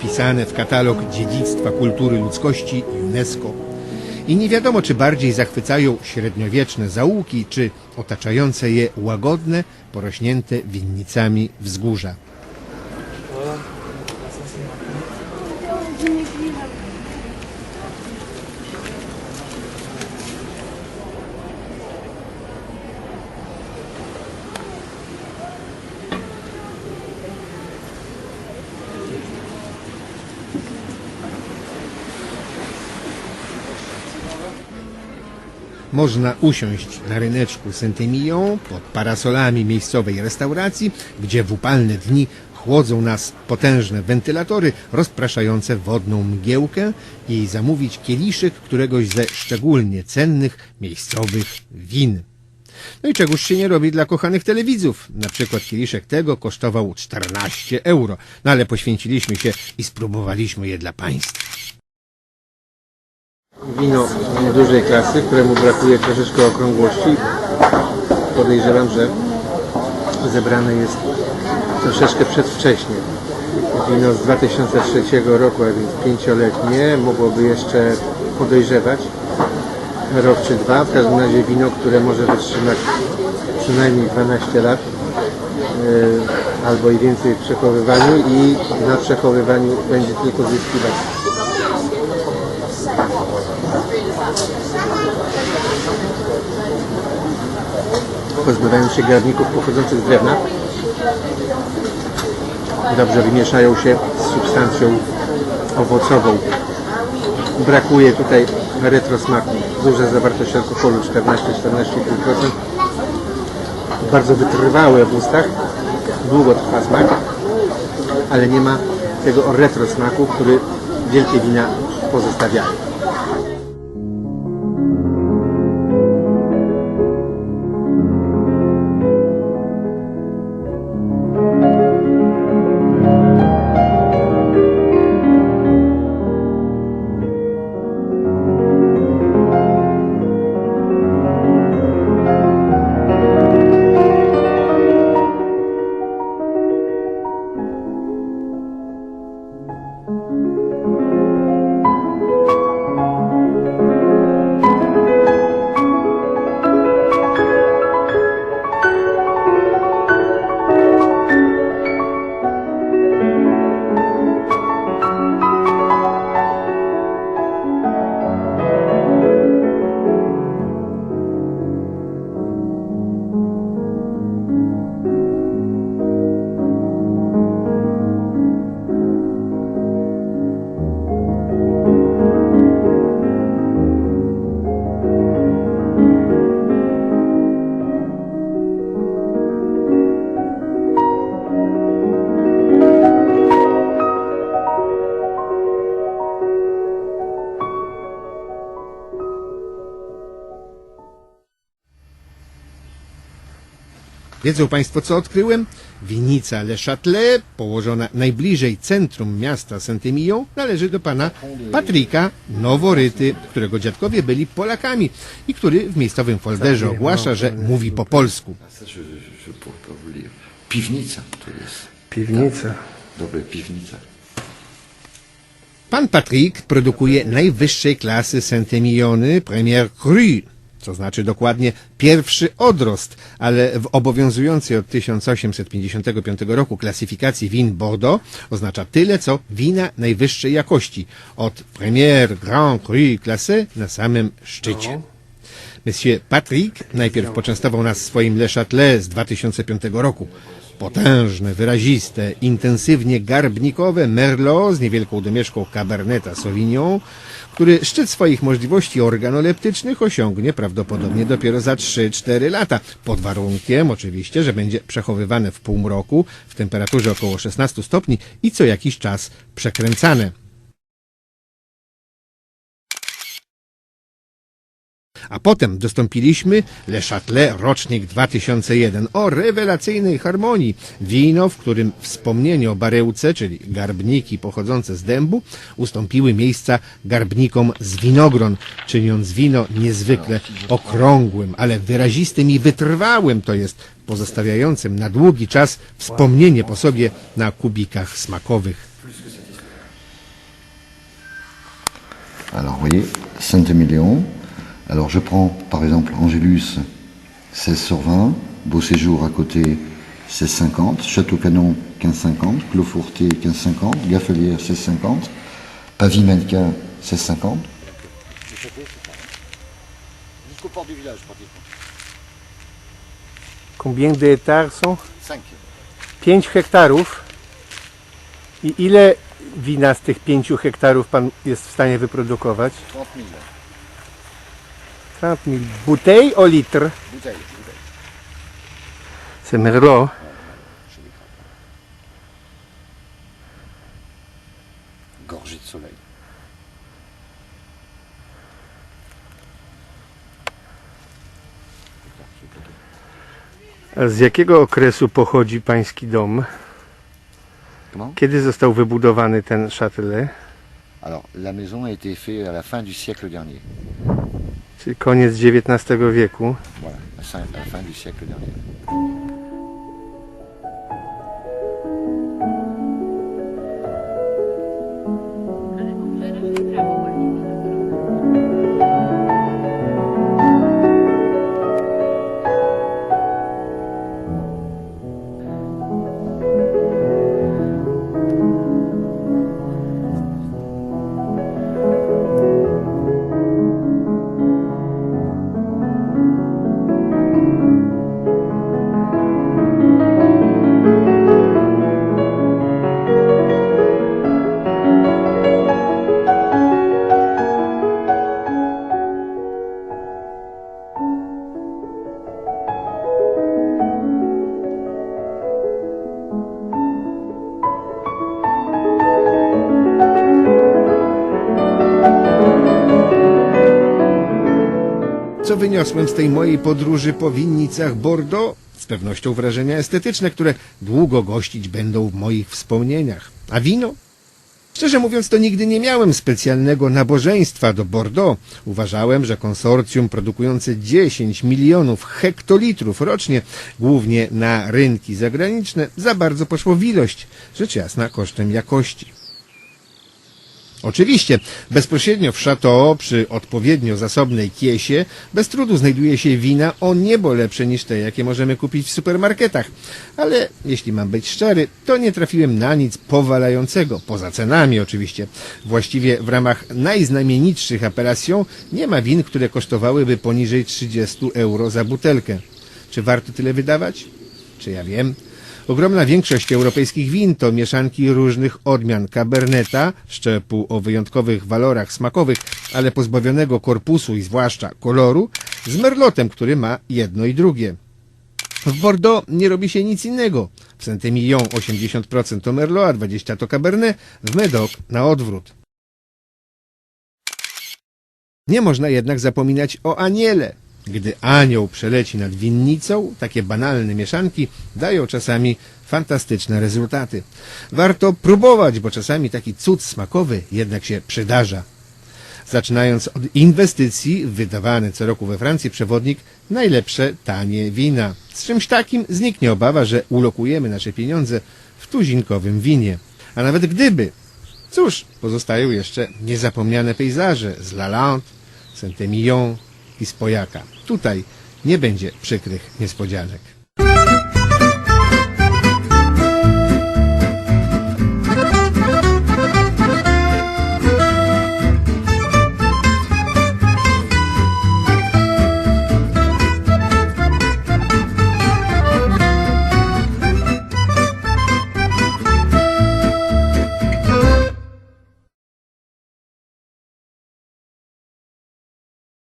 wpisane w katalog dziedzictwa kultury ludzkości UNESCO. I nie wiadomo, czy bardziej zachwycają średniowieczne zaułki, czy otaczające je łagodne, porośnięte winnicami wzgórza. Można usiąść na ryneczku Saint-Emilion pod parasolami miejscowej restauracji, gdzie w upalne dni chłodzą nas potężne wentylatory rozpraszające wodną mgiełkę i zamówić kieliszek któregoś ze szczególnie cennych miejscowych win. No i czegoż się nie robi dla kochanych telewidzów. Na przykład kieliszek tego kosztował 14 euro, no ale poświęciliśmy się i spróbowaliśmy je dla Państwa. Wino dużej klasy, któremu brakuje troszeczkę okrągłości. Podejrzewam, że zebrane jest troszeczkę przedwcześnie. Wino z 2003 roku, a więc pięcioletnie, mogłoby jeszcze podejrzewać rok czy dwa. W każdym razie wino, które może wytrzymać przynajmniej 12 lat e, albo i więcej w przechowywaniu i na przechowywaniu będzie tylko zyskiwać. Pozbywając się garników pochodzących z drewna. Dobrze wymieszają się z substancją owocową. Brakuje tutaj retrosmaku. Duża zawartość alkoholu 14-14,5%. Bardzo wytrwałe w ustach. Długo trwa smak, ale nie ma tego retrosmaku, który wielkie wina pozostawiają. Wiedzą Państwo, co odkryłem? Winica Le Châtelet, położona najbliżej centrum miasta Saint-Emilion, należy do pana Patryka Noworyty, którego dziadkowie byli Polakami i który w miejscowym folderze ogłasza, że mówi po polsku. Piwnica to jest. Piwnica. Dobre piwnica. Pan Patryk produkuje najwyższej klasy Saint-Emiliony Premier Cru, co znaczy dokładnie pierwszy odrost, ale w obowiązującej od 1855 roku klasyfikacji win Bordeaux oznacza tyle, co wina najwyższej jakości, od Premier Grand Cru Classé na samym szczycie. Monsieur Patrick najpierw poczęstował nas swoim Le Châtelet z 2005 roku. Potężne, wyraziste, intensywnie garbnikowe Merlot z niewielką domieszką Caberneta Sauvignon, który szczyt swoich możliwości organoleptycznych osiągnie prawdopodobnie dopiero za 3-4 lata, pod warunkiem oczywiście, że będzie przechowywane w półmroku w temperaturze około 16 stopni i co jakiś czas przekręcane. A potem dostąpiliśmy Le Châtelet rocznik 2001 o rewelacyjnej harmonii. Wino, w którym wspomnienie o barełce, czyli garbniki pochodzące z dębu, ustąpiły miejsca garbnikom z winogron, czyniąc wino niezwykle okrągłym, ale wyrazistym i wytrwałym, to jest pozostawiającym na długi czas wspomnienie po sobie na kubikach smakowych. Alors, voyez, Saint-Émilion. Alors, je prends par exemple Angélus, 16 sur 20. Beau Séjour à côté, 16,50. Château Canon, 15,50. Clos Fourtier, 15,50. Gaffelière, 16,50. Pavie Mannequin, 16,50. Jusqu'au port du village, pratiquement. Combien de hectares są? 5. 5 hektarów. I ile wina z tych 5 hektarów pan jest w stanie wyprodukować? 30 000 30 mil bouteilles au litre. bouteilles. C'est Merlot. Gorgée de soleil. A z jakiego okresu pochodzi pański dom? Kiedy został wybudowany ten Châtelet? Alors, la maison a été faite à la fin du siècle dernier. Czyli koniec XIX wieku. Voilà. Co wyniosłem z tej mojej podróży po winnicach Bordeaux? Z pewnością wrażenia estetyczne, które długo gościć będą w moich wspomnieniach. A wino? Szczerze mówiąc, to nigdy nie miałem specjalnego nabożeństwa do Bordeaux. Uważałem, że konsorcjum produkujące 10 milionów hektolitrów rocznie, głównie na rynki zagraniczne, za bardzo poszło w ilość, rzecz jasna kosztem jakości. Oczywiście, bezpośrednio w Chateau, przy odpowiednio zasobnej kiesie, bez trudu znajduje się wina o niebo lepsze niż te, jakie możemy kupić w supermarketach. Ale jeśli mam być szczery, to nie trafiłem na nic powalającego, poza cenami oczywiście. Właściwie w ramach najznamienitszych apelacją nie ma win, które kosztowałyby poniżej 30 euro za butelkę. Czy warto tyle wydawać? Czy ja wiem? Ogromna większość europejskich win to mieszanki różnych odmian Caberneta, szczepu o wyjątkowych walorach smakowych, ale pozbawionego korpusu i zwłaszcza koloru, z merlotem, który ma jedno i drugie. W Bordeaux nie robi się nic innego. W Saint-Emilion 80% to Merlot, a 20% to Cabernet, w Medoc na odwrót. Nie można jednak zapominać o aniele. Gdy anioł przeleci nad winnicą, takie banalne mieszanki dają czasami fantastyczne rezultaty. Warto próbować, bo czasami taki cud smakowy jednak się przydarza. Zaczynając od inwestycji, wydawany co roku we Francji przewodnik najlepsze tanie wina. Z czymś takim zniknie obawa, że ulokujemy nasze pieniądze w tuzinkowym winie. A nawet gdyby, cóż, pozostają jeszcze niezapomniane pejzaże z Lalande, Saint-Emilion i z Pojaka. Tutaj nie będzie przykrych niespodzianek.